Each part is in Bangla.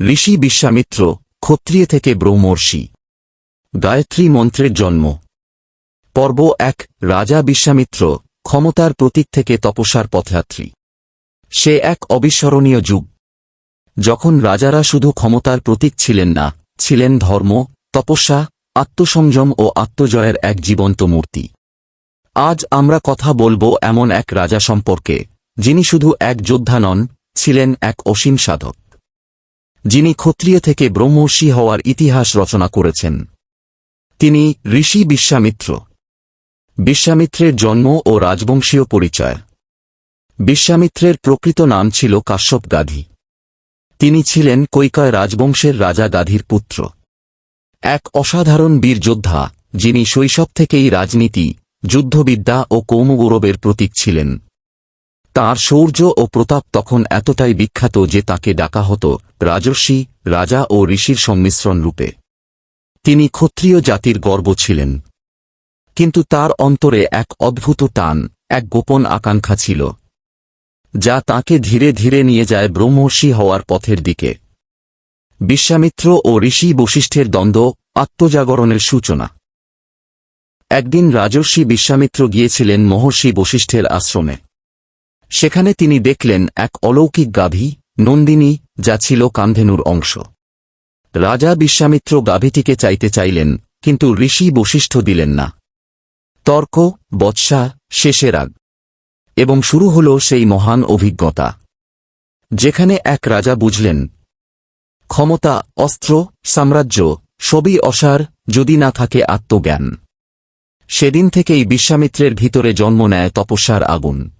ঋষি বিশ্বামিত্র, ক্ষত্রিয় থেকে ব্রহ্মর্ষি। গায়ত্রী মন্ত্রের জন্ম। পর্ব এক, রাজা বিশ্বামিত্র, ক্ষমতার প্রতীক থেকে তপস্যার পথযাত্রী। সে এক অবিস্মরণীয় যুগ। যখন রাজারা শুধু ক্ষমতার প্রতীক ছিলেন না, ছিলেন ধর্ম, তপস্যা, আত্মসংযম ও আত্মজয়ের এক জীবন্ত মূর্তি। আজ আমরা কথা বলব এমন এক রাজা সম্পর্কে, যিনি শুধু এক যোদ্ধা নন, ছিলেন এক অসীম সাধক। যিনি ক্ষত্রিয় থেকে ব্রহ্মর্ষি হওয়ার ইতিহাস রচনা করেছেন। তিনি ঋষি বিশ্বামিত্র। বিশ্বামিত্রের জন্ম ও রাজবংশীয় পরিচয়। বিশ্বামিত্রের প্রকৃত নাম ছিল কাশ্যপ গাধী। তিনি ছিলেন কৈকয় রাজবংশের রাজা গাধীর পুত্র। এক অসাধারণ বীর যোদ্ধা, যিনি শৈশব থেকেই রাজনীতি, যুদ্ধবিদ্যা ও কৌমগৌরবের প্রতীক ছিলেন। তার শৌর্য ও প্রতাপ তখন এতটাই বিখ্যাত যে তাকে ডাকা হতো রাজর্ষি, রাজা ও ঋষির সংমিশ্রণ রূপে। তিনি ক্ষত্রিয় জাতির গর্ব ছিলেন। কিন্তু তার অন্তরে এক অদ্ভুত টান, এক গোপন আকাঙ্ক্ষা ছিল, যা তাকে ধীরে ধীরে নিয়ে যায় ব্রহ্মর্ষি হওয়ার পথের দিকে। বিশ্বামিত্র ও ঋষি বশিষ্ঠের দ্বন্দ্ব, আত্মজাগরণের সূচনা। একদিন রাজর্ষি বিশ্বামিত্র গিয়েছিলেন মহর্ষি বশিষ্ঠের আশ্রমে। সেখানে তিনি দেখলেন এক অলৌকিক গাভী, নন্দিনী, যা ছিল কান্ধেনুর অংশ। রাজা বিশ্বামিত্র গাভীটিকে চাইতে চাইলেন, কিন্তু ঋষি বশিষ্ঠ দিলেন না। তর্ক, বৎসা, শেষে রাগ। এবং শুরু হল সেই মহান অভিজ্ঞতা। যেখানে এক রাজা বুঝলেন, ক্ষমতা, অস্ত্র, সাম্রাজ্য, সবই অসার, যদি না থাকে আত্মজ্ঞান। সেদিন থেকেই বিশ্বামিত্রের ভিতরে জন্ম নেয় তপস্যার আগুন।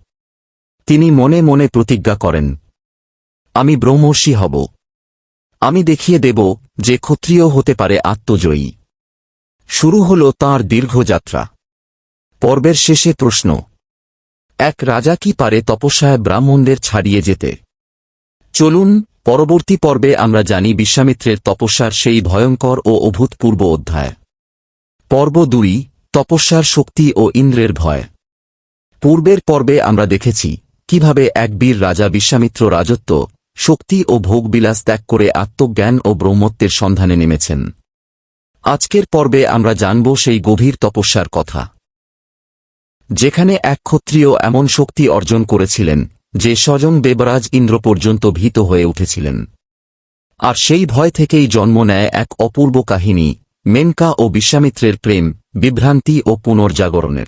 তিনি মনে মনে প্রতিজ্ঞা করেন, আমি ব্রহ্মর্ষি হব। আমি দেখিয়ে দেব যে ক্ষত্রিয় হতে পারে আত্মজয়ী। শুরু হল তাঁর দীর্ঘ যাত্রা পর্বের শেষে প্রশ্ন, এক রাজা কি পারে তপস্যায় ব্রাহ্মণদের ছাড়িয়ে যেতে? চলুন, পরবর্তী পর্বে আমরা জানি বিশ্বামিত্রের তপস্যার সেই ভয়ঙ্কর ও অভূতপূর্ব অধ্যায়। পর্ব দুই, তপস্যার শক্তি ও ইন্দ্রের ভয়। পূর্বের পর্বে আমরা দেখেছি কীভাবে এক বীর রাজা বিশ্বামিত্র রাজত্ব, শক্তি ও ভোগবিলাস ত্যাগ করে আত্মজ্ঞান ও ব্রহ্মত্বের সন্ধানে নেমেছেন। আজকের পর্বে আমরা জানব সেই গভীর তপস্যার কথা। যেখানে এক ক্ষত্রিয় এমন শক্তি অর্জন করেছিলেন, যে স্বজন দেবরাজ ইন্দ্র পর্যন্ত ভীত হয়ে উঠেছিলেন। আর সেই ভয় থেকেই জন্ম নেয় এক অপূর্ব কাহিনী, মেনকা ও বিশ্বামিত্রের প্রেম, বিভ্রান্তি ও পুনর্জাগরণের।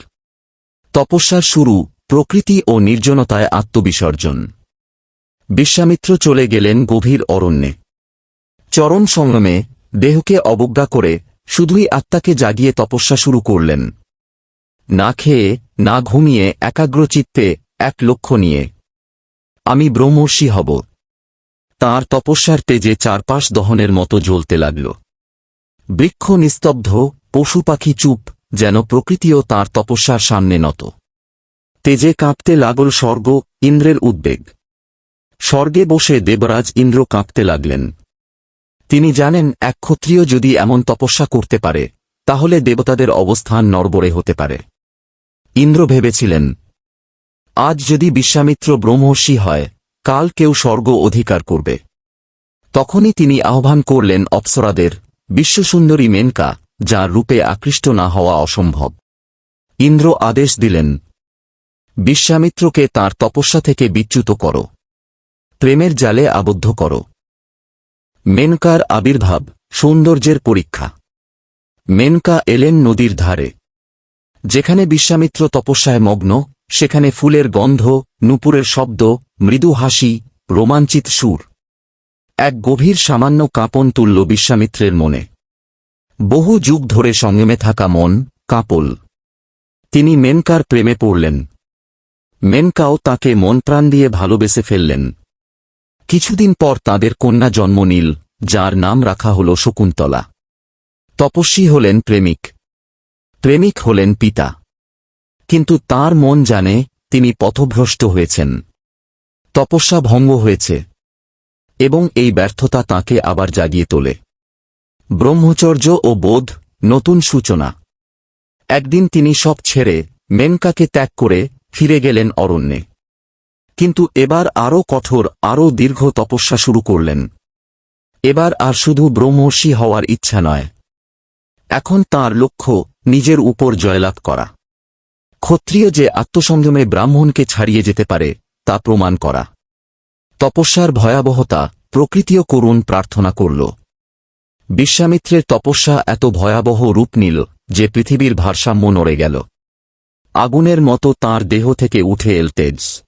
তপস্যার শুরু প্রকৃতি ও নির্জনতায় আত্মবিসর্জন। বিশ্বামিত্র চলে গেলেন গভীর অরণ্যে। চরণ সংগ্রামে দেহকে অবজ্ঞা করে শুধুই আত্মাকে জাগিয়ে তপস্যা শুরু করলেন। না খেয়ে, না ঘুমিয়ে একাগ্রচিত্তে এক লক্ষ্য নিয়ে, আমি ব্রহ্মর্ষি হব। তাঁর তপস্যার তেজে চারপাশ দহনের মতো জ্বলতে লাগল। বৃক্ষ নিস্তব্ধ, পশু পাখি চুপ, যেন প্রকৃতিও তাঁর তপস্যার সামনে নত। তেজে কাঁপতে লাগল স্বর্গ, ইন্দ্রের উদ্বেগ। স্বর্গে বসে দেবরাজ ইন্দ্র কাঁপতে লাগলেন। তিনি জানেন, এক ক্ষত্রিয় যদি এমন তপস্যা করতে পারে, তাহলে দেবতাদের অবস্থান নরবরে হতে পারে। ইন্দ্র ভেবেছিলেন, আজ যদি বিশ্বামিত্র ব্রহ্মর্ষি হয়, কাল কেউ স্বর্গ অধিকার করবে। তখনই তিনি আহ্বান করলেন অপ্সরাদের, বিশ্বসুন্দরী মেনকা, যার রূপে আকৃষ্ট না হওয়া অসম্ভব। ইন্দ্র আদেশ দিলেন বিশ্বামিত্রকে তার তপস্যা থেকে বিচ্যুত করো। প্রেমের জালে আবদ্ধ করো। মেনকার আবির্ভাব, সৌন্দর্যের পরীক্ষা। মেনকা এলেন নদীর ধারে। যেখানে বিশ্বামিত্র তপস্যায় মগ্ন, সেখানে ফুলের গন্ধ, নুপুরের শব্দ, মৃদু হাসি, রোমাঞ্চিত সুর। এক গভীর সামান্য কাঁপন তুলল বিশ্বামিত্রের মনে। বহু যুগ ধরে সংযমে থাকা মন, কাঁপল। তিনি মেনকার প্রেমে পড়লেন। মেনকাও তাকে মন প্রাণ দিয়ে ভালোবেসে ফেললেন। কিছুদিন পর তাদের কন্যা জন্ম নীল, যার নাম রাখা হল শকুন্তলা। তপস্বী হলেন প্রেমিক। প্রেমিক হলেন পিতা। কিন্তু তার মন জানে তিনি পথভ্রষ্ট হয়েছেন। তপস্যা ভঙ্গ হয়েছে। এবং এই ব্যর্থতা তাকে আবার জাগিয়ে তোলে। ব্রহ্মচর্য ও বোধ নতুন সূচনা। একদিন তিনি সব ছেড়ে মেনকাকে ত্যাগ করে ফিরে গেলেন অরণ্যে। কিন্তু এবার আরও কঠোর, আরও দীর্ঘ তপস্যা শুরু করলেন। এবার আর শুধু ব্রহ্মর্ষি হওয়ার ইচ্ছা নয়। এখন তার লক্ষ্য, নিজের উপর জয়লাভ করা। ক্ষত্রিয় যে আত্মসংযমে ব্রাহ্মণকে ছাড়িয়ে যেতে পারে, তা প্রমাণ করা। তপস্যার ভয়াবহতা, প্রকৃতিও করুণ প্রার্থনা করল। বিশ্বামিত্রের তপস্যা এত ভয়াবহ রূপ নিল যে পৃথিবীর ভারসাম্য নড়ে গেল। আগুনের মতো তার দেহ থেকে উঠে এল তেজ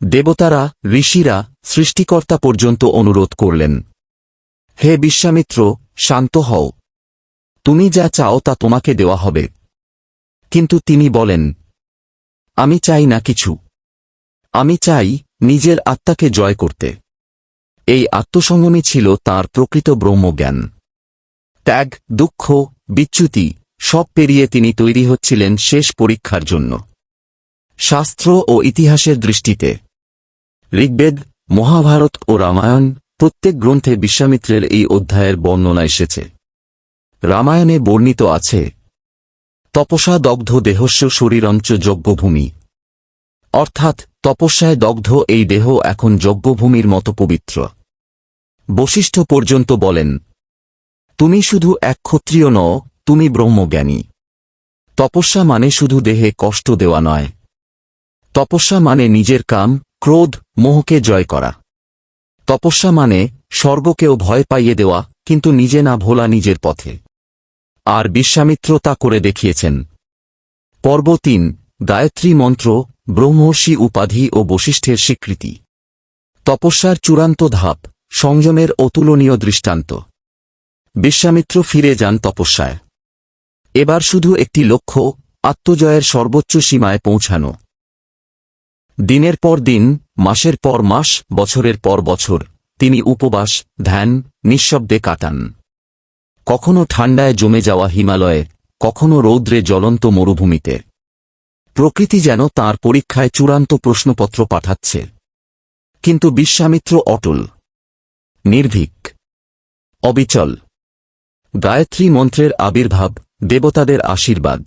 দেবতারা, ঋষিরা, সৃষ্টিকর্তা পর্যন্ত অনুরোধ করলেন, হে বিশ্বামিত্র, শান্ত হও। তুমি যা চাও তা তোমাকে দেওয়া হবে। কিন্তু তিনি বলেন, আমি চাই না কিছু। আমি চাই নিজের আত্মাকে জয় করতে। এই আত্মসংযমী ছিল তার প্রকৃত ব্রহ্মজ্ঞান। ত্যাগ, দুঃখ, বিচ্যুতি সব পেরিয়ে তিনি তৈরি হচ্ছিলেন শেষ পরীক্ষার জন্য। শাস্ত্র ও ইতিহাসের দৃষ্টিতে, ঋগ্বেদ, মহাভারত ও রামায়ণ প্রত্যেক গ্রন্থে বিশ্বামিত্রের এই অধ্যায়ের বর্ণনা এসেছে। রামায়ণে বর্ণিত আছে তপসা দগ্ধ দেহস্য শরীরঞ্চ যজ্ঞভূমি। অর্থাৎ, তপস্যায় দগ্ধ এই দেহ এখন যজ্ঞভূমির মতো পবিত্র। বশিষ্ঠ পর্যন্ত বলেন, তুমি শুধু এক ক্ষত্রিয় নও তুমি ব্রহ্মজ্ঞানী। তপস্যা মানে শুধু দেহে কষ্ট দেওয়া নয়। তপস্যা মানে নিজের কাম, ক্রোধ, মোহকে জয় করা। তপস্যা মানে স্বর্গকেও ভয় পাইয়ে দেওয়া, কিন্তু নিজে না ভোলা নিজের পথে। আর বিশ্বামিত্র তা করে দেখিয়েছেন। পর্ব তিন, গায়ত্রী মন্ত্র, ব্রহ্মর্ষি উপাধি ও বশিষ্ঠের স্বীকৃতি। তপস্যার চূড়ান্ত ধাপ, সংযমের অতুলনীয় দৃষ্টান্ত। বিশ্বামিত্র ফিরে যান তপস্যায়। এবার শুধু একটি লক্ষ্য, আত্মজয়ের সর্বোচ্চ সীমায় পৌঁছানো। দিনের পর দিন, মাসের পর মাস, বছরের পর বছর, তিনি উপবাস, ধ্যান, নিঃশব্দে কাটান। কখনো ঠান্ডায় জমে যাওয়া হিমালয়ে, কখনো রৌদ্রে জ্বলন্ত মরুভূমিতে। প্রকৃতি যেন তার পরীক্ষায় চূড়ান্ত প্রশ্নপত্র পাঠাচ্ছে। কিন্তু বিশ্বামিত্র অটল, নির্ভীক, অবিচল। গায়ত্রী মন্ত্রের আবির্ভাব দেবতাদের আশীর্বাদ।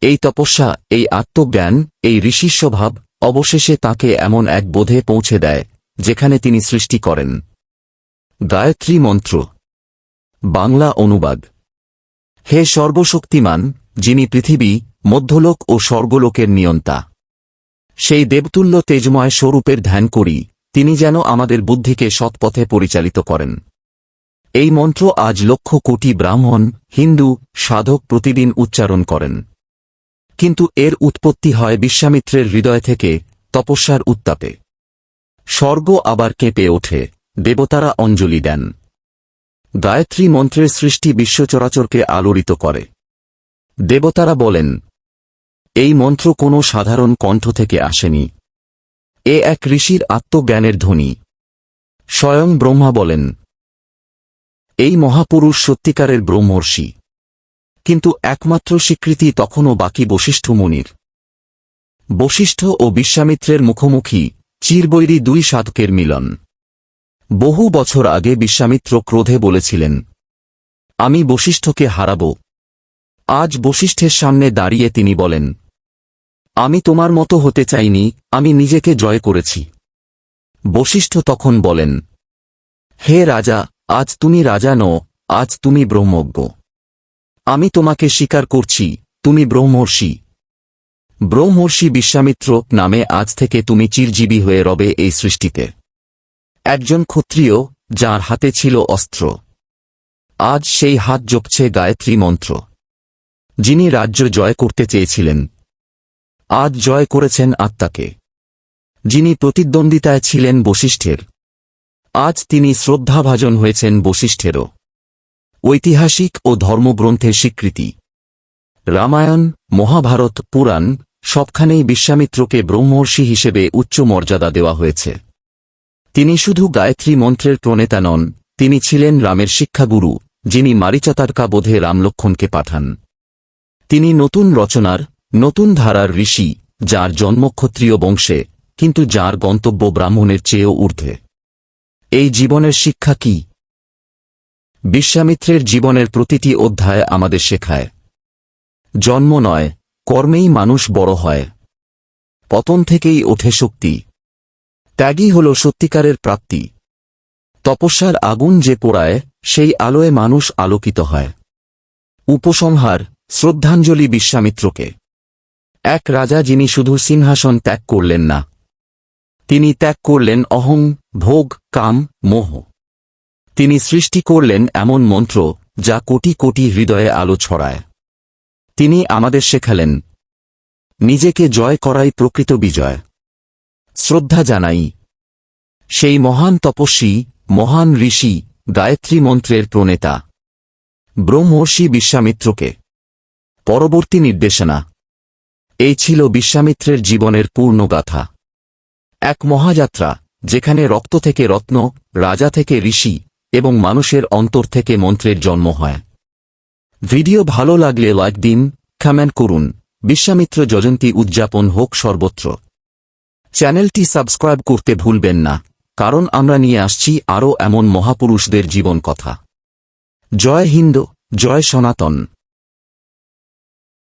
এই তপস্যা, এই আত্মজ্ঞান, এই ঋষিস্বভাব অবশেষে তাকে এমন এক বোধে পৌঁছে দেয়, যেখানে তিনি সৃষ্টি করেন। গায়ত্রী মন্ত্র। বাংলা অনুবাদ। হে সর্বশক্তিমান, যিনি পৃথিবী, মধ্যলোক ও স্বর্গলোকের নিয়ন্তা, সেই দেবতুল্য তেজময় স্বরূপের ধ্যান করি, তিনি যেন আমাদের বুদ্ধিকে সৎপথে পরিচালিত করেন। এই মন্ত্র আজ লক্ষ কোটি ব্রাহ্মণ, হিন্দু, সাধক প্রতিদিন উচ্চারণ করেন। কিন্তু এর উৎপত্তি হয় বিশ্বামিত্রের হৃদয় থেকে, তপস্যার উত্তাপে। স্বর্গ আবার কেঁপে ওঠে, দেবতারা অঞ্জলি দেন। গায়ত্রী মন্ত্রের সৃষ্টি বিশ্বচরাচরকে আলোড়িত করে। দেবতারা বলেন, এই মন্ত্র কোনো সাধারণ কণ্ঠ থেকে আসেনি। এ এক ঋষির আত্মজ্ঞানের ধ্বনি। স্বয়ং ব্রহ্মা বলেন এই মহাপুরুষ সত্যিকারের ব্রহ্মর্ষি। কিন্তু একমাত্র স্বীকৃতি তখনও বাকি বশিষ্ঠ মুনির। বশিষ্ঠ ও বিশ্বামিত্রের মুখোমুখি চিরবৈরী দুই সাধকের মিলন। বহু বছর আগে বিশ্বামিত্র ক্রোধে বলেছিলেন, আমি বশিষ্ঠকে হারাব। আজ বশিষ্ঠের সামনে দাঁড়িয়ে তিনি বলেন, আমি তোমার মতো হতে চাইনি, আমি নিজেকে জয় করেছি। বশিষ্ঠ তখন বলেন, হে রাজা আজ তুমি রাজা নও, আজ তুমি ব্রহ্মজ্ঞ। আমি তোমাকে স্বীকার করছি, তুমি ব্রহ্মর্ষি। ব্রহ্মর্ষি বিশ্বামিত্র নামে আজ থেকে তুমি চিরজীবী হয়ে রবে এই সৃষ্টিতে। একজন ক্ষত্রিয়, যার হাতে ছিল অস্ত্র। আজ সেই হাত জপছে গায়ত্রী মন্ত্র। যিনি রাজ্য জয় করতে চেয়েছিলেন। আজ জয় করেছেন আত্মাকে। যিনি প্রতিদ্বন্দ্বিতায় ছিলেন বশিষ্ঠের। আজ তিনি শ্রদ্ধাভাজন হয়েছেন বশিষ্ঠেরও। ঐতিহাসিক ও ধর্মগ্রন্থের স্বীকৃতি। রামায়ণ, মহাভারত, পুরাণ সবখানেই বিশ্বামিত্রকে ব্রহ্মর্ষি হিসেবে উচ্চ মর্যাদা দেওয়া হয়েছে। তিনি শুধু গায়ত্রী মন্ত্রের প্রণেতা নন, তিনি ছিলেন রামের শিক্ষাগুরু, যিনি মারিচাতারকা বোধে রামলক্ষণকে পাঠান। তিনি নতুন রচনার, নতুন ধারার ঋষি, যার জন্ম ক্ষত্রিয় বংশে, কিন্তু যার গন্তব্য ব্রাহ্মণের চেয়েও ঊর্ধ্বে। এই জীবনের শিক্ষা কি? বিশ্বামিত্রের জীবনের প্রতিটি অধ্যায় আমাদের শেখায়। জন্ম নয়, কর্মেই মানুষ বড় হয়। পতন থেকেই ওঠে শক্তি। ত্যাগই হল সত্যিকারের প্রাপ্তি। তপস্যার আগুন যে পোড়ায়, সেই আলোয় মানুষ আলোকিত হয়। উপসংহার, শ্রদ্ধাঞ্জলি বিশ্বামিত্রকে। এক রাজা যিনি শুধু সিংহাসন ত্যাগ করলেন না তিনি ত্যাগ করলেন অহং, ভোগ, কাম, মোহ। তিনি সৃষ্টি করলেন এমন মন্ত্র, যা কোটি কোটি হৃদয়ে আলো ছড়ায়। তিনি আমাদের শেখালেন, নিজেকে জয় করাই প্রকৃত বিজয়। শ্রদ্ধা জানাই, সেই মহান তপস্বী, মহান ঋষি, গায়ত্রী মন্ত্রের প্রণেতা, ব্রহ্মর্ষি বিশ্বামিত্রকে। পরবর্তী নির্দেশনা, এই ছিল বিশ্বামিত্রের জীবনের পূর্ণ গাথা এক মহাযাত্রা, যেখানে রক্ত থেকে রত্ন, রাজা থেকে ঋষি, এবং মানুষের অন্তর থেকে মন্ত্রের জন্ম হয়। ভিডিও ভালো লাগলে লাইক দিন, কমেন্ট করুন। বিশ্বামিত্র জয়ন্তী উদযাপন হোক সর্বত্র। চ্যানেলটি সাবস্ক্রাইব করতে ভুলবেন না, কারণ আমরা নিয়ে আসছি আরও এমন মহাপুরুষদের জীবন কথা। জয় হিন্দ, জয় সনাতন।